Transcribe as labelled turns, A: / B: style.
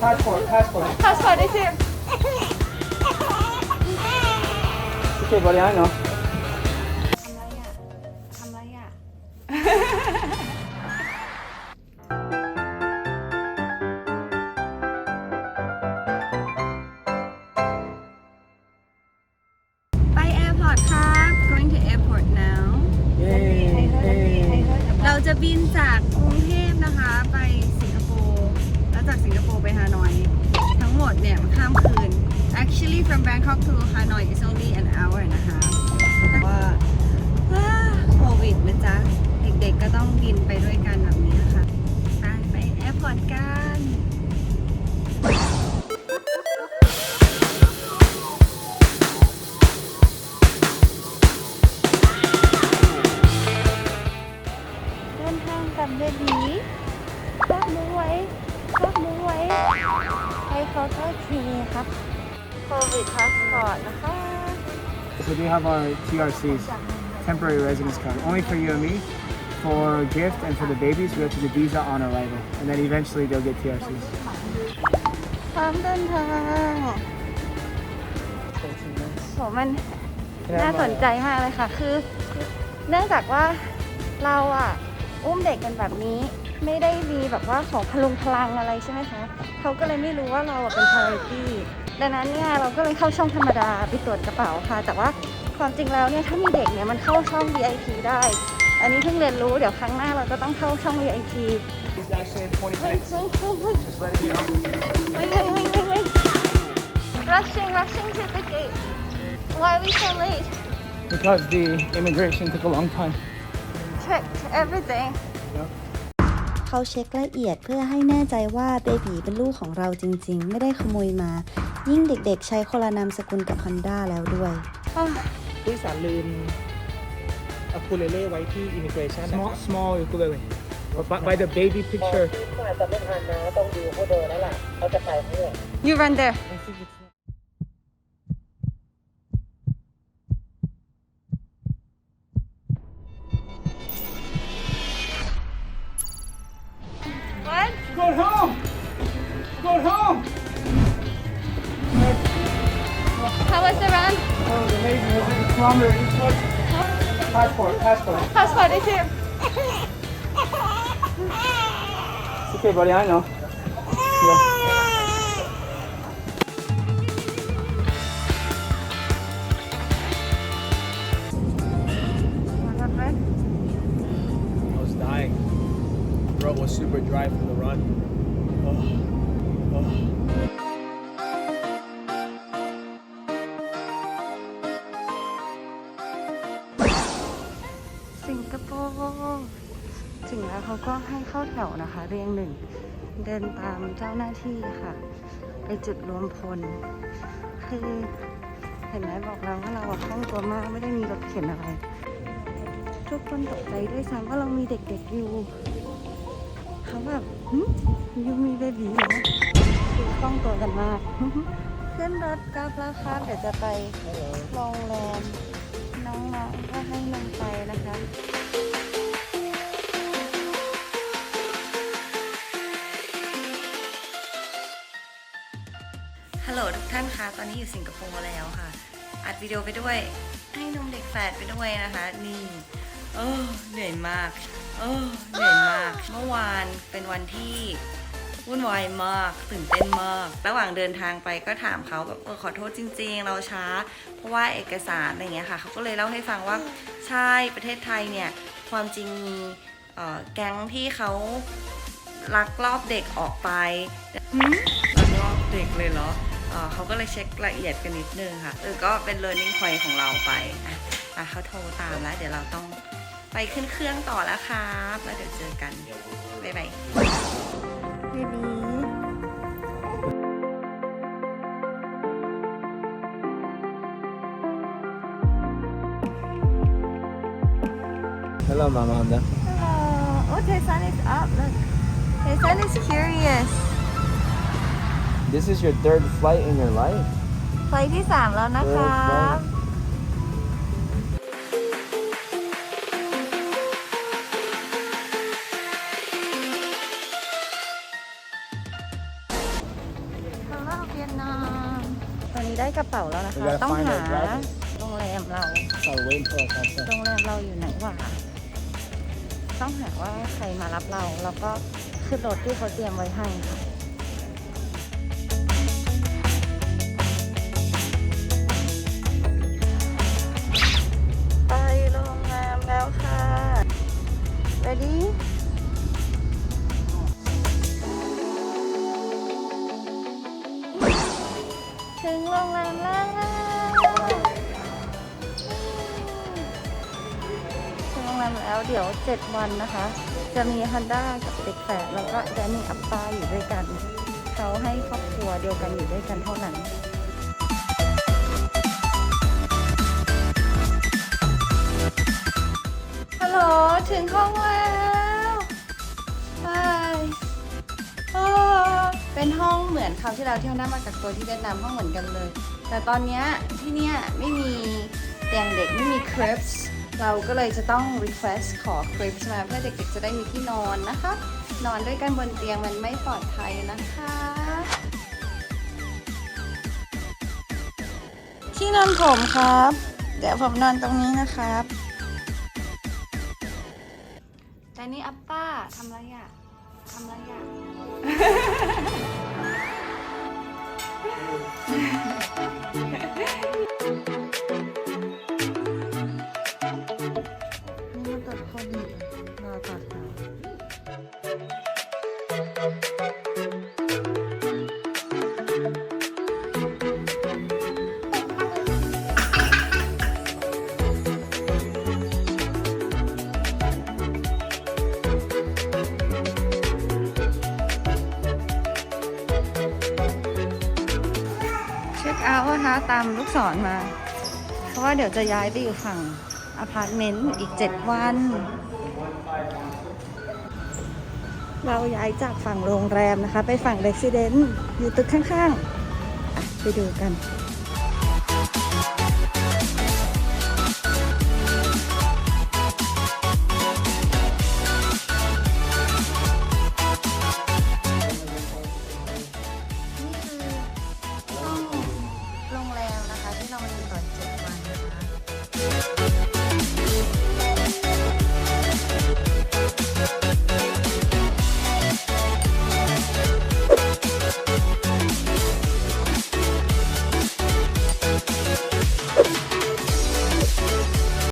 A: Passport, passport.
B: Passport is here.
A: Okay, buddy, I know.
B: ทำไรอะ ทำไรอะ เนี่ยมันข้ามคืน actually from Bangkok to Hanoi is only an hour นะคะแต่ว่าโควิดนะจ๊ะ เด็กๆก็ต้องบินไปด้วยกันแบบนี้นะคะไปไปแอร์พอร์ตกันเดินทางกับเบบีรอบมือไว้ ครอบมือไว้ให้เขาเข้าทีครับโควิดพาสปอร์ตนะคะ
A: So we have our TRCs, temporary residence card, only for you and me. For gift and for the babies, we have to do visa on arrival, and then eventually they'll get TRCs.
B: พร้อมเดินทางโหมันน่าสนใจมากเลยค่ะ คือ เนื่องจากว่าเราอะ อุ้มเด็กกันแบบนี้ ไม่ได้มีแบบว่าของพลุงพลังอะไรใช่ไหมคะเขาก็เลยไม่รู้ว่าเราอะเป็น priority ดังนั้นเนี่ยเราก็เลยเข้าช่องธรรมดาไปตรวจกระเป๋าค่ะ แต่ว่าความจริงแล้วเนี่ยถ้ามีเด็กเนี่ยมันเข้าช่อง VIP ได้ อันนี้เพิ่งเรียนรู้เดี๋ยวครั้งหน้าเราก็ต้องเข้าช่อง VIP
A: It's actually in 20
B: เฮ้ย
A: minutes.
B: เฮ้ยเฮ้ยเฮ้ย
A: Just letting you know.
B: เฮ้ยเฮ้ยเฮ้ยเฮ้ยเฮ้ย rushing rushing to the gate why are we so late
A: Because the immigration took a long time.
B: Checked everything
C: เขาเช็คละเอียดเพื่อให้แน่ใจว่าเบบีเป็นลูกของเราจริง ๆ ไม่ได้ขโมยมา ยิ่งเด็กๆ ใช้คนละนามสกุลกับฮันด้าแล้วด้วย
D: ผู้โดยสารลืมอะคูเลเล่ไว้ที่ immigration นะ
A: Small, small ukulele. By, by the baby picture.
D: ก็อาจจะไม่ทันนะ ต้องดูผู้เดินแล้วล่ะเขาจะไปเมื่อ
B: you run there what
A: longer. Passport, passport.
B: Passport is here.
A: It's okay, buddy, I know. Yeah.
D: super dry from the run. Oh, oh.
B: ถึงแล้วเขาก็ให้เข้าแถวนะคะ เรียงหนึ่ง เดินตามเจ้าหน้าที่ค่ะ ไปจุดรวมพล คือเห็นไหมบอกเราว่าเราอะคล่องตัวมากไม่ได้มีรถเข็นอะไร ทุกคนตกใจด้วยซ้ำว่าเรามีเด็กๆอยู่เขาแบบหึยูมีเบบีเหรอคือคล่องตัวกันมากขึ้นรถกลับแล้วครับเดี๋ยวจะไปโรงแรมน้องๆก็ให้นมไปนะคะ โหลทุกท่านคะ ตอนนี้อยู่สิงคโปร์แล้วค่ะ อัดวิดีโอไปด้วย ให้นมเด็กแฝดไปด้วยนะคะ นี่เออเหนื่อยมาก เออเหนื่อยมาก เมื่อวานเป็นวันที่วุ่นวายมากตื่นเต้นมาก ระหว่างเดินทางไปก็ถามเขาแบบเออขอโทษจริง ๆ เราช้า เพราะว่าเอกสารอะไรเงี้ยค่ะ เขาก็เลยเล่าให้ฟังว่าใช่ประเทศไทยเนี่ย ความจริงมีแก๊งที่เขาลักลอบเด็กออกไปลักลอบเด็กเลยเหรอ เอ่อเขาก็เลยเช็คละเอียดกันนิดนึงค่ะเออก็เป็น learning point ของเราไปอะอะเขาโทรตามแล้ว เดี๋ยวเราต้องไปขึ้นเครื่องต่อแล้วครับแล้วเดี๋ยวเจอกัน บ๊ายบายเบบี
D: Hello, Mama Honda.
B: Hello. Oh, Taysan is up. Look. Taysan is curious.
D: This is your third flight in your life.
B: ไฟล์ที่ 3 แล้วนะครับได้กระเป๋าแล้วนะคะ
A: We gotta
B: ต้อง
A: find
B: หา
A: our driver.
B: โรงแรมเรา
A: So we're waiting for us outside.
B: โรงแรมเราอยู่ไหนวะต้องหาว่าใครมารับเรา แล้วก็ขึ้นรถที่เขาเตรียมไว้ให้ค่ะ ready ถึงโรงแรมแล้วถึงโรงแรมแล้วเดี๋ยว 7 วันนะคะ จะมีฮันด้ากับเด็กแฝดแล้วก็แดนนี่อัปปาอยู่ด้วยกัน เขาให้ครอบครัวเดียวกันอยู่ด้วยกันเท่านั้น ถึงห้องแล้วบายโอ้เป็นห้องเหมือนคราวที่เราเที่ยวหน้ามากักตัวที่เวียดนามห้องเหมือนกันเลย แต่ตอนนี้ที่เนี่ยไม่มีเตียงเด็กไม่มี cribs เราก็เลยจะต้อง request ขอ cribs มาเพื่อเด็กๆจะได้มีที่นอนนะคะ นอนด้วยกันบนเตียงมันไม่ปลอดภัยนะคะที่นอนผมครับ เดี๋ยวผมนอนตรงนี้นะครับ แต่นี่อัปป้าทำไรอะทำไรอะนี่มันตัดโควิดรอตัดค่ะ ตามลูกศรมา เพราะว่าเดี๋ยวจะย้ายไปอยู่ฝั่งอพาร์ตเมนต์อีก7วัน เราย้ายจากฝั่งโรงแรมนะคะ ไปฝั่งเรสซิเดนต์อยู่ตึกข้างๆ ไปดูกัน